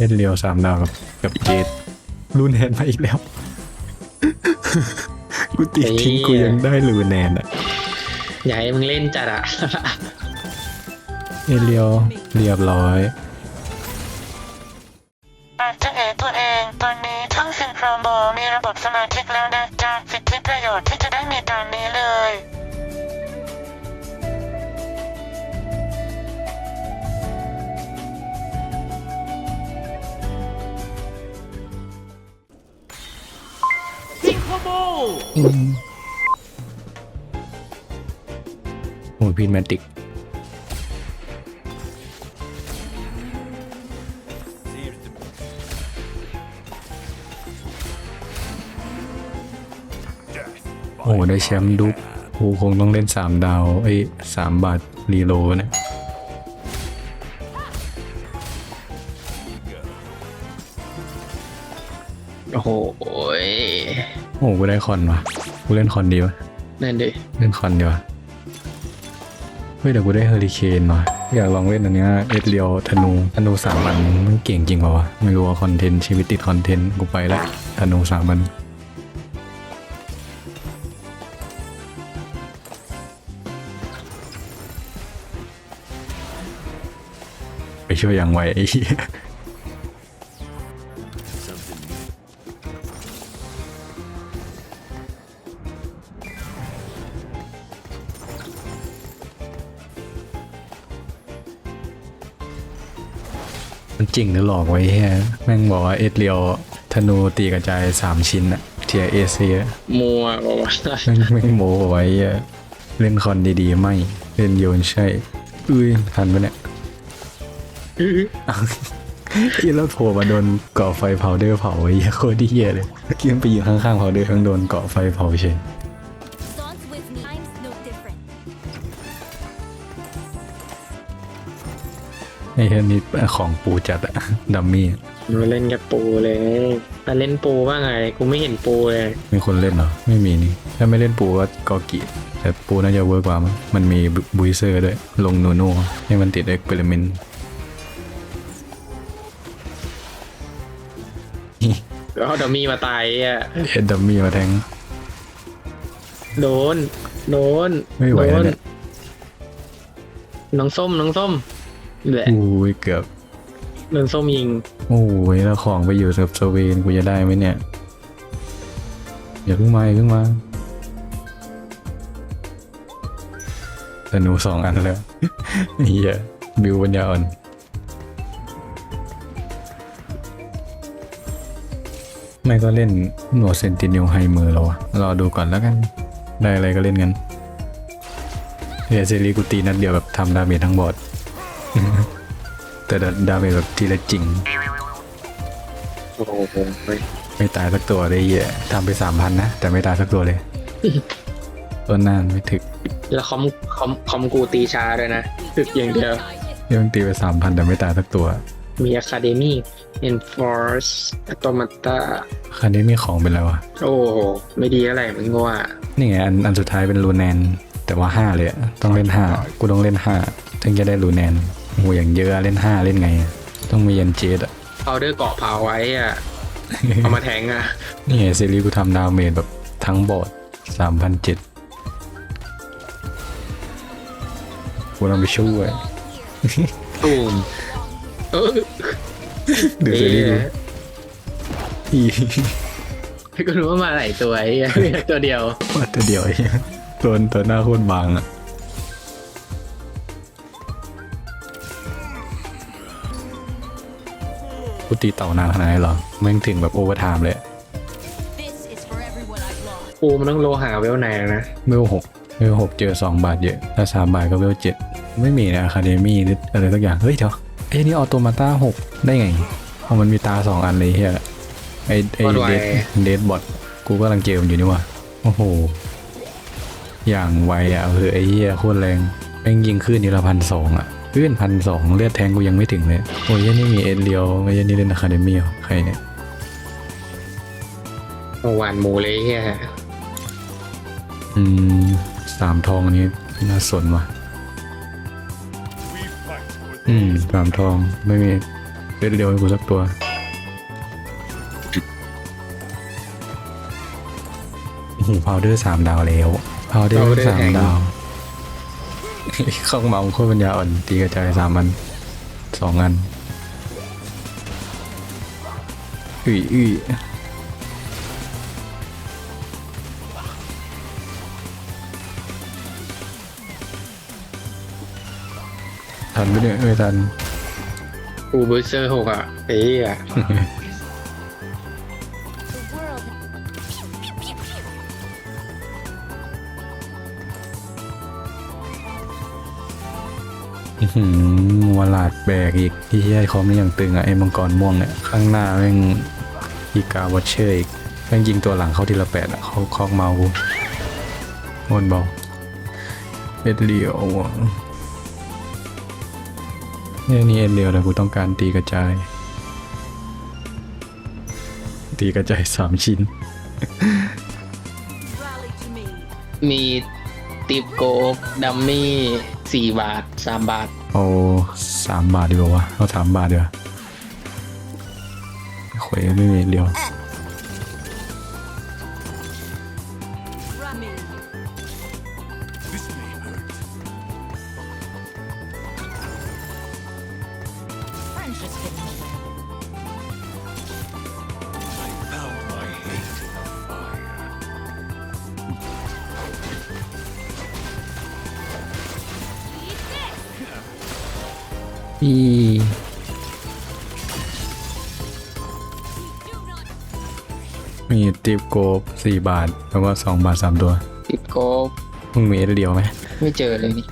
เล่นเรียวสามดาวกับกับเจดรูนแนนมาอีกแล้ว กูตีทิ้งกูยังได้รูนแนนอะอย่าให้มึงเล่นจัดอะเอเรียวเรียบร้อย โอ้พีแมติกโอ้ได้แชมป์ดุ๊กโอ้คงต้องเล่นสามดาวไอ้สามบาทรีโลเนี่ยโอ้โหยโอ้กูได้คอนว่ะกูเล่นคอนดีวะนั่นดิเล่นคอนดีวะ เฮ้ยแต่กูได้เฮอริเคนว่ะอยากลองเล่นอันเนี้ยเอ็ดเรียวธนูธนูสามอันมันเก่งจริงป่าวะไม่รู้ว่าคอนเทนต์ชีวิตติดคอนเทนต์กูไปแล้วธนูสามอันไปช่วยอย่างไวไอ้ จริงหรือหลอกไว้แฮะแม่งบอกว่าเอ็ดเรียวธนูตีกระจายสามชิ้นอะเทียเอเซียมัวบอกว่าแม่งแม่งโมไว้อะเล่นคอนดีๆ ไม่ เล่นโยนใช่อุ้ยทันปะเนี่ยที่แล้วโผล่มาโดนเกาะไฟเผาเดอร์เผาไอ้เหี้ยโคตรดีเหี้ยเลยเมื่อกี้มันไปยืนข้างๆเผาเดอร์ข้างโดนเกาะไฟเผาเฉย อ้เหี้ยนี่ของปูจัดอะดัมมี่มาเล่นกับปูเลยแต่เล่นปูว่าไงกูไม่เห็นปูเลย มีคนเล่นเหรอ ไม่มีนี่ ถ้าไม่เล่นปูก็กอกิแต่ปูน่าจะเวิร์กกว่ามั้งมันมีบุยเซอร์ด้วย ลงนูโน่ให้มันติดเอ็กเพร์เมนต์แล้วเอาเดยวมีมาตายอะเอ็ดดัมมี่มาแทง โดน โดน ไม่ไหวโดแล้วนเนี่ย น้องส้ม น้องส้ม แหละอุ้ยเกือบโดนส้มยิง โอ้ยแล้วของไปอยู่กับสเวนกูจะได้ไหมเนี่ยอย่าเพิ่งมาอย่าเพิ่งมาแต่หนูสองอันแล้วเฮียบิวปัญญาอ่อนไม่ก็เล่นหนวดเซนติเนลไฮมือเราอะรอดูก่อนแล้วกัน ได้อะไรก็เล่นกันเฮียเซรีกูตีนัดเดียวแบบทำดาเมจทั้งบอร์ด แต่ดาเมจแบบทีละจริง โอ้โหไม่ตายสักตัวเลยเหี้ยทำไปสามพันนะ แต่ไม่ตายสักตัวเลย ต้นนานไม่ถึกแล้วคอมคอมคอมกูตีช้าด้วยนะตึกอย่างเดียวยังตีไปสามพันแต่ไม่ตายสักตัวมี Academy Enforce Automata คันนี้มีของเป็นแล้ววะโอ้โห ไม่ดีอะไรมึงว่า นี่ไงอันอันสุดท้ายเป็นรูแนน แต่ว่าห้าเลยอะต้องเล่นห้ากูต้องเล่นห้าถึงจะได้รูแนน โอ้โหอย่างเยอะเล่นห้าเล่นไง ต้องมียันเจดอะเอาเดอร์เกาะเผาไว้อะเอามาแทงอะนี่ไงซีรีส์กูทำดาวเมจแบบทั้งบอร์ดสามพันเจ็ดกูต้องไปช่วยตูมเออดูซีรีส์กูอีให้กูรู้ว่ามาหลายตัวไอ้เหี้ยมีตัวเดียวว่าแต่เดียวไอ้เหี้ยตัวตัวหน้าโคตรบางอะ กูตีเต่านานขนาดไหนนเหรอแม่งถึงแบบโอเวอร์ไทม์เลย This is for everyone I've lost. กูมันต้องโลหาเวลไหนแล้วนะ เวลหกเวลหกเจอสองบาทเยอะ ถ้าสามบาทก็เวลเจ็ดไม่มีนะอะคาเดมี่หรืออะไรสักอย่าง เฮ้ยเดี๋ยวไอ้นี่ออโตมาต้าหกได้ไงเพราะมันมีตาสองอันเลยเฮียไอไอเดดเดดบอทกูก็กำลังเจอมันอยู่นี่ว่ะโอ้โห อย่างไวอะเออไอ้เหี้ยโคตรแรงแม่งยิงขึ้นนี่ละพันสองอะ ขึ้นพันสองเลือดแทงกูยังไม่ถึงเลยโอ้ยยันนี่มีเอ็ดเลียวไม่ยันนี่เล่นอะคาเดมี่เหรอใครเนี่ยเมื่อวานหมูเลยไอ้เฮียอืมสามทองอันนี้น่าสนว่ะ อืมสามทองไม่มีเดี๋ยวให้กูสักตัวโอ้โหพาวเดอร์สามดาวแล้วพาวเดอร์ powder สามแข็งดาว ข้องเมาโคตรปัญญาอ่อนตีกระจายสามอันสองอันอุ้ยอุ้ยทันไม่เนี่ยไม่ทันกูเบอร์เซอร์หกอะไอ้เวลาดแบกอีกที่ให้คอมนี่ยังตึงอะไอ้มังกรม่วงเนี่ยข้างหน้าแม่งอีกาวอชเชอร์อีกแม่งยิงตัวหลังเข้าทีละแปดอะเขาคอกเมากูโอนเบาเอ็ดเลียวเนี่ยนี่เอ็ดเลียวแต่กูต้องการตีกระจาย ตีกระจายสามชิ้น มีติบโกกดัมมี่ สี่บาทสามบาท เอาสามบาทดีกว่าวะเอาสามบาทดีกว่าเขวยไม่มีเดียว อี Do not มีติปโกบสี่บาท แล้วก็สองบาทสามตัว ติบโกกมึงมีเอ็ดเดียวไหมไม่เจอเลยนี่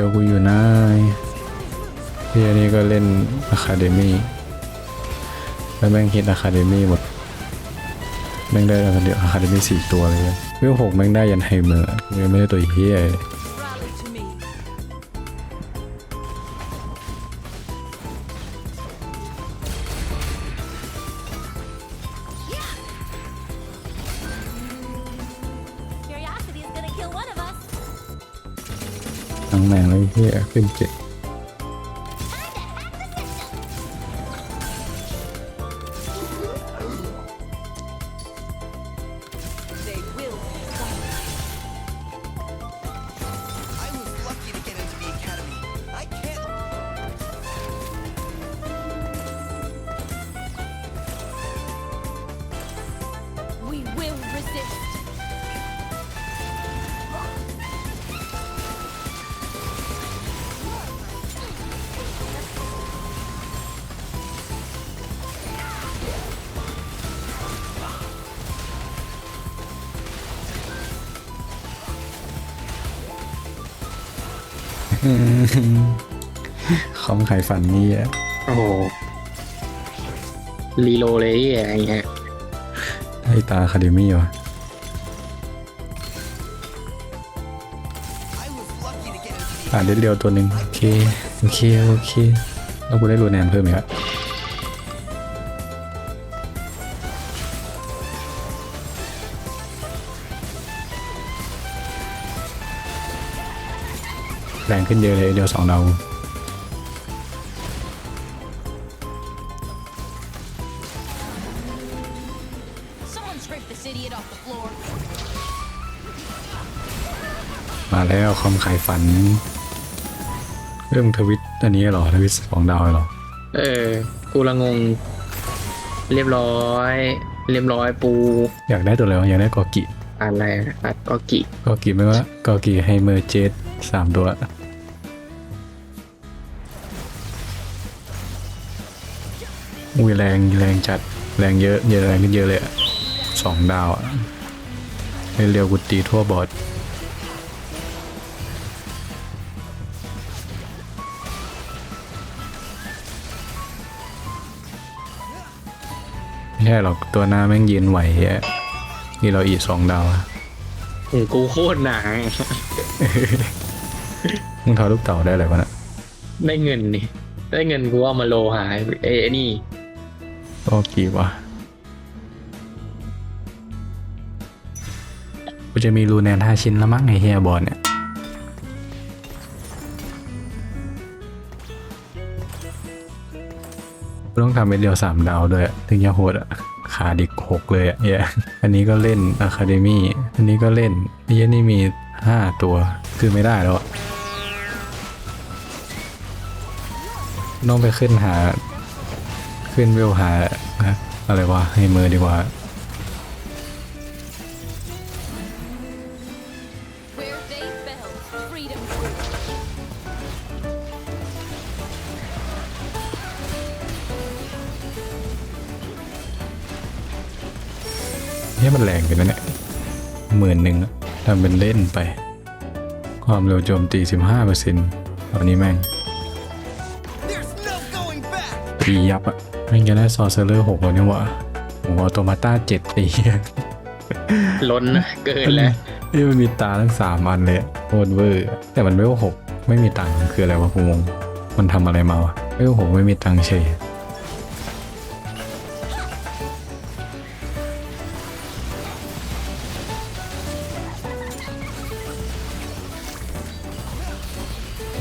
เอ็ดเดียวกูอยู่นะที่อันนี้ก็เล่นอะคาเดมี่แล้วแม่งฮิตอะคาเดมี่หมด แม่งได้อะคาเดมี่สี่ตัวเลยเวลหกแม่งได้ยันไฮเมอร์ยังไม่ได้ตัวเฮียเลย เลย คอมไข่ฝันนี่อะโอ้โหรีโลเลยไอ้เหี้ยอย่างเงี้ยให้ตาอะคาเดมี่วะ I was lucky to get into the อ่านได้เดียวตัวหนึ่งโอเค โอเค โอเค แล้วกูได้รูแนนเพิ่มอีกแล้วแรง ขึ้นเยอะเลยเดียวสองดาว Someone scrape this idiot off the floor. มาแล้วคอมไข่ฝัน เริ่มทวิตอันนี้เหรอ ทวิตสองดาวเหรอ เออ กูละงง เรียบร้อย เรียบร้อยปู อยากได้ตัวอะไรวะอยากได้กอกิอะไรอัดก็กิกอกิไม่ว่ากอกิให้เมอร์เจสสามตัว อุ้ยแรงแรงจัดแรงเยอะเยอะแรงขึ้นเยอะเลยอะสองดาวอะให้เรียวกุตีทั่วบอร์ดไม่ใช่หรอกตัวหน้าแม่งยืนไหวอะนี่เราอีกสองดาวอะโอ้กูโคตรหนามึงทอลูกเต่าได้อะไรวะน่ะได้เงินนี่ ได้เงินกูเอามาโลหายเอ้ย ไอ้นี่ก็กี่วะกูจะมีรูแนนห้าชิ้นแล้วมั้งไอเฮียบอลเนี่ย ต้องทำเป็นเดียวสามดาวด้วย ถึงจะโหดอะขาดิกหกเลยอะเฮียอันนี้ก็เล่นอะคาเดมี่อันนี้ก็เล่นไอ้เยนี่มีห้าตัว คือไม่ได้แล้วต้องไปขึ้นหา ขึ้นเวลหาอะอะไรวะให้มือดีกว่า Where they fell, freedom grew. เนี่ยมันแรงไปนะเนี่ยหมื่นหนึ่งอะทำเป็นเล่นไป ความเร็วโจมตี 15เปอร์เซ็นต์ตอนนี้แม่ง There's no going back. ตียับอะ แม่งจะได้ซอร์เซอร์หกแล้วเนี่ยหวะโอ้โหออโตมาต้าเจ็ดตีล้นนะเกินแล้วนี่มันมีตาทั้งสามอันเลยอะโคตรเวอร์แต่มันไม่ว่าหกไม่มีตังค์คืออะไรวะกูงงมันทำอะไรมาวะไม่ว่าหกไม่มีตังค์เฉย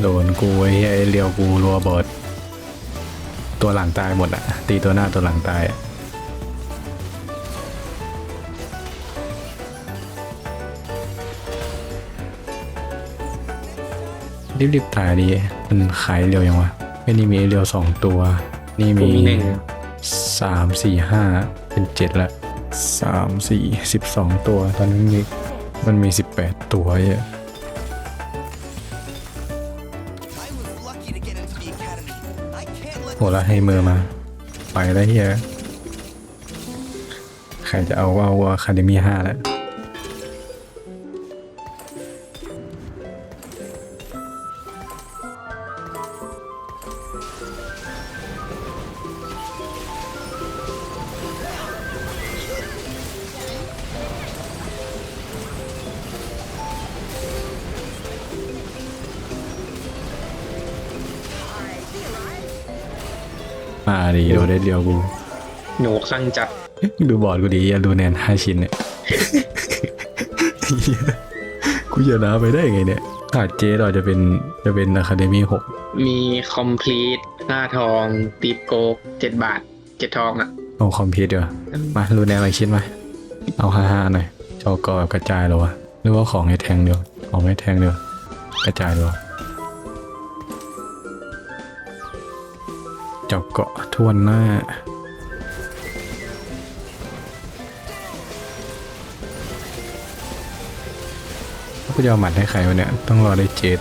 โดนกูไอ้เหี้ยไอ้เลียวกูรัวเบิด ตัวหลังตายหมดอะตีตัวหน้าตัวหลังตายอะรีบๆตายดีมันขายเร็วยังวะไอ้นี่มีเร็วสองตัว นี่กูมีมีหนึ่งสามสี่ห้าเป็นเจ็ดละสามสี่สิบสองตัว ตอนนี้มีมันมีสิบแปดตัวเยอะ แล้วให้มือมา ไปแล้วเฮียใครจะเอาว่าว่าคาเดมี่ห้าแล้ว มาดีโดได้เดียวกูหนูข้างจัดดูบอร์ดกูดีอย่าดูแนนห้าชิ้นเนี่ยเหี้ยกูจะน้าไปได้ไงเนี่ยขาดเจดอาจจะเป็นจะเป็นอะคาเดมี่หกมีคอมพลีทหน้าทองตีบโกกเจ็ดบาทเจ็ดทองอะเอาคอมพิวเดี๋ยวมารูแนนอะไรชิ้นไหมเอาห้าห้าหน่อยจอกอแบบกระจายเหรอวะหรือว่าของให้แทงเดียวของให้แทงเดียวกระจายเดียว จอกเกาะทวนหน้ากูจะเอาหมัดให้ใครวะเนี่ย ต้องรอได้เจ็ด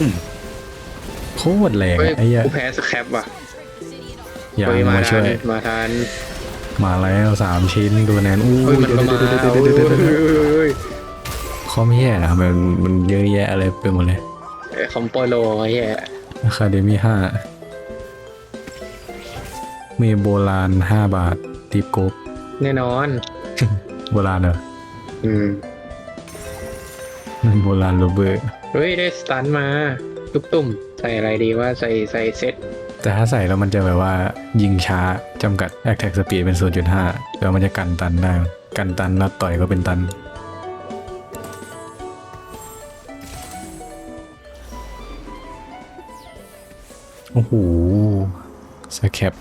อืมโคตรแรงเฮ้ยอะไอ้เหี้ยกูแพ้สแครปว่ะอย่าเฮ้ยมามาช่ทัวนยมาทันมาแล้วสามชิ้นดูแนนอู้เฮ้ยมันก็มาเดี๋ยวเฮ้เดี๋ยวเดี๋ยวเดี๋ยวเดี๋ยวเดี๋ยวยเฮ้ยคอมแย่นะมันมันเยอะแยะอะไรไปหมดเลยเฮ้ยคอมโปโลไอ้เหี้ย อะคาเดมี่ห้ามีโบราณห้าบาทตีบกบแน่นอน โบราณเหรออืมมันโบราณโรเบอร์เฮ้ย ได้สตันมาตุ๊บตุ่มใส่อะไรดีว่าใส่ใส่เซ็ตแต่ถ้าใส่แล้วมันจะแบบว่ายิงช้าจำกัดแอคแท็กสปีดเป็น 0.5แล้วมันจะกันตันได้ กันตันแล้วต่อยก็เป็นตัน โอ้โหสแคป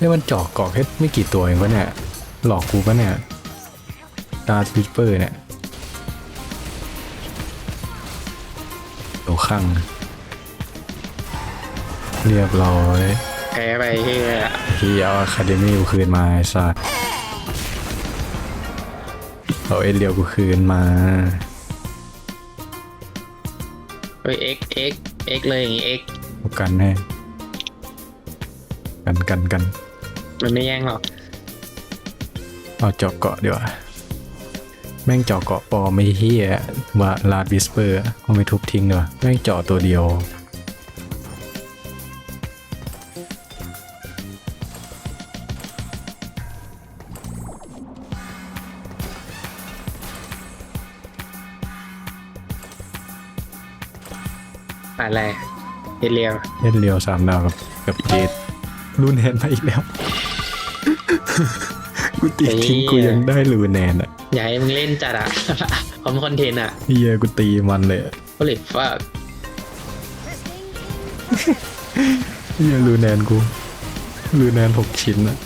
นี่มันเจาะเกาะแค่ไม่กี่ตัวเองปะเนี่ย หลอกกูปะเนี่ยดาร์ทวิสเปอร์เนี่ยโดข้างเรียบร้อย แพ้ไปเฮียที่เอาอะคาเดมี่กูคืนมาไอ้สัสเอาเอเลียวกูคืนมา เฮ้ยเอ็กเอ็กเอ็กเลยอย่างงี้เอ็กเอากันให้กันกันกันมันไม่แย่งหรอกเอาเจาะเกาะดีกว่า แม่งเจาะเกาะปลอมไม่เฮียว่าลาดวิสเปอร์เอาไปทุบทิ้งเลยวะแม่งเจาะตัวเดียว อะไรเฮเลียวเล่นเรียวสามดาวกับกับเจดรูนแนนมาอีกแล้ว กูตีทิ้งกูยังได้รูนแนนอะอย่าให้มึงเล่นจัดอะพร้อมคอนเทนต์อะเฮียกูตีมันเลยอะก็เลยฟักเฮียรูนแนนกูรูนแนนหกชิ้นอะ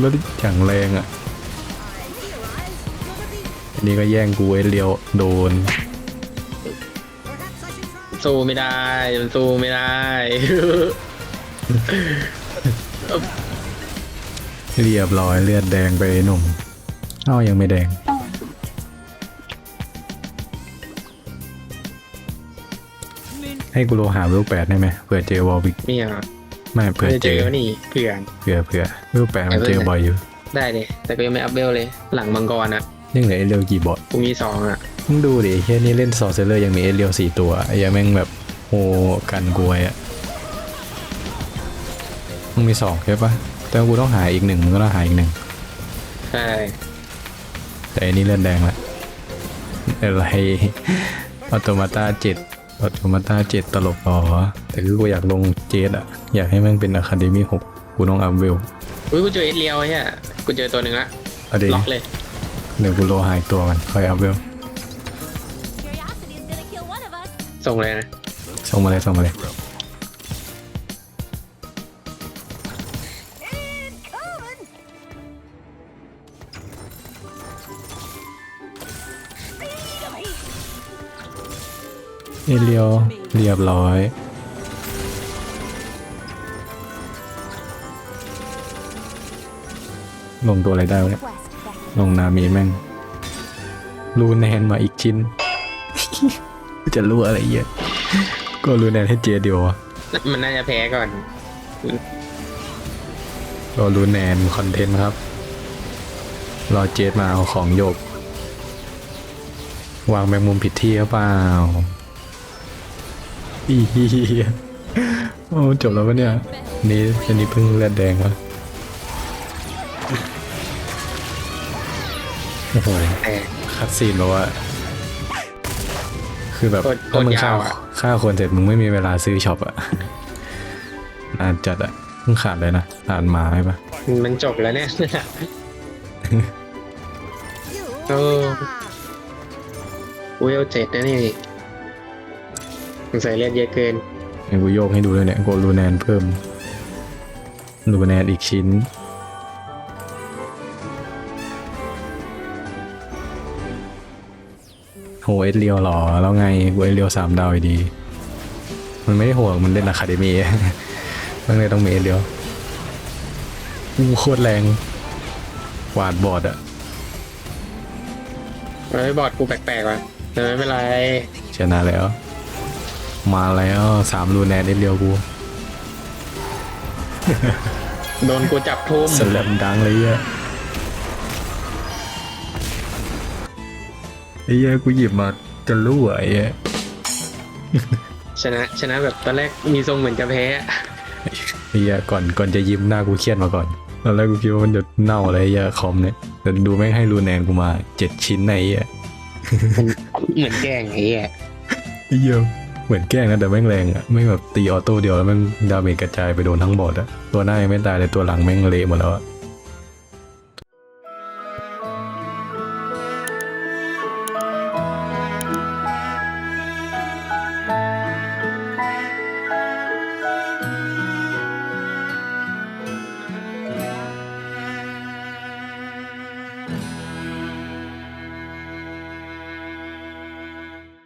แล้วอย่างแรงอะอันนี้ก็แย่งกูไอ้เรียวโดน สู้ไม่ได้ มันสู้ไม่ได้ เรียบร้อยเลือดแดงไปหนุ่มเอ้ายังไม่แดง ให้กูโลหาเวลแปดได้ไหมเผื่อเจอวอลวิกไม่เอาไม่เผื่อไม่เจเจออนี่เพื่อน เผื่อเผื่อเวลแปดมันเจอบ่อยอยู่ได้เลยแต่ก็ยังไม่อัพเวลเลย หลังมังกรอะยังเหลือเอเรียวกี่บอทกูมีสองอะ มึงดูดิเฮียนี่เล่นซอร์เซเลอร์ยังมีเอเรียวสี่ตัวไอ้ยังแม่งแบบโหกันกวยอะมึงมีสองใช่ปะแต่กูต้องหาอีกหนึ่งมึงก็ต้องหาอีกหนึ่งใช่แต่อันนี้เลือดแดงละอะไรออโตมาตาเจ็ดออโตมาตาเจ็ดตลกอ๋อแต่คือกูอยากลงเจดอะอยากให้มันเป็นอะคาเดมี่หกกูต้องอัพเวลอุ้ยกูเจอเอสเลียวไอ้เนี่ยกูเจอตัวหนึ่งละเอาดีล็อกเลยเดี๋ยวกูโลหายตัวมันค่อยอัพเวล ส่งเลยนะ ส่งมาเลยส่งมาเลย เอเลียวเรียบร้อย ลงตัวอะไรได้วะเนี่ย West, back. ลงนามีแม่ง รูแนนมาอีกชิ้น จะรู้อะไรเยอะ ก็รูแนนให้เจเดียวอะมันน่าจะแพ้ก่อน รอรูแนนคอนเทนต์ครับ รอเจดมาเอาของโยก วางแมงมุมผิดที่หรือเปล่าอีเหี้ยโอ้จบแล้วปะเนี่ย นี่อันนี้เพิ่งเลือดแดงวะโอ้โหแต่คัดซีนแบบว่า คือแบบโคตรถ้ามึงโคตรยาฆ่าวอะฆ่าคนเสร็จมึงไม่มีเวลาซื้อช็อปอะนานจัดอะมึงขาดเลยนะขาดหมาใช่ปะมันจบแล้วเนี่ยโอ้เวลเจ็ดนะนี่สงสัยเลือดเยอะเกินให้กูโยกให้ดูเลยเนี่ยกูรูแนนเพิ่มรูแนนอีกชิ้น เอสเรียวหรอ แล้วไงกูเอสเรียวสามดาวอยู่ดี มันไม่ได้ห่วงมันเล่นอะคาเดมี่มันเลยต้องมีเอสเรียวอู้โคตรแรงกวาดบอร์ดอะเฮ้ยบอร์ดกูแปลกๆว่ะแต่ไม่เป็นไรชนะแล้ว มาแล้วสามรูแนนเอสเรียวกูโดนกูจับทุ่มสแลมดังเลยอะ อ้เหี้ยกูหยิบมาจะรู้อะไอ้เหี้ยชนะชนะแบบตอนแรกมีทรงเหมือนจะแพ้ไอ้เหี้ยก่อนก่อนจะยิ้มหน้ากูเครียดมาก่อนตอนแรกกูคิดว่ามันจะเน่าอะไรไอ้เหี้ยคอมเนี่ยแต่ดูแม่งให้รูแนนกูมาเจ็ดชิ้นในไอ้เหี้ยเหมือนแกล้งไอ้เหี้ยไอ้เหี้ยเหมือนแกล้งนะแต่แม่งแรงอะไม่งแบบตีออโต้เดียวแล้วแม่งดาเมจกระจายไปโดนทั้งบอร์ดอะตัวหน้ายังไม่ตายเลยตัวหลังแม่งเละหมดแล้วอะ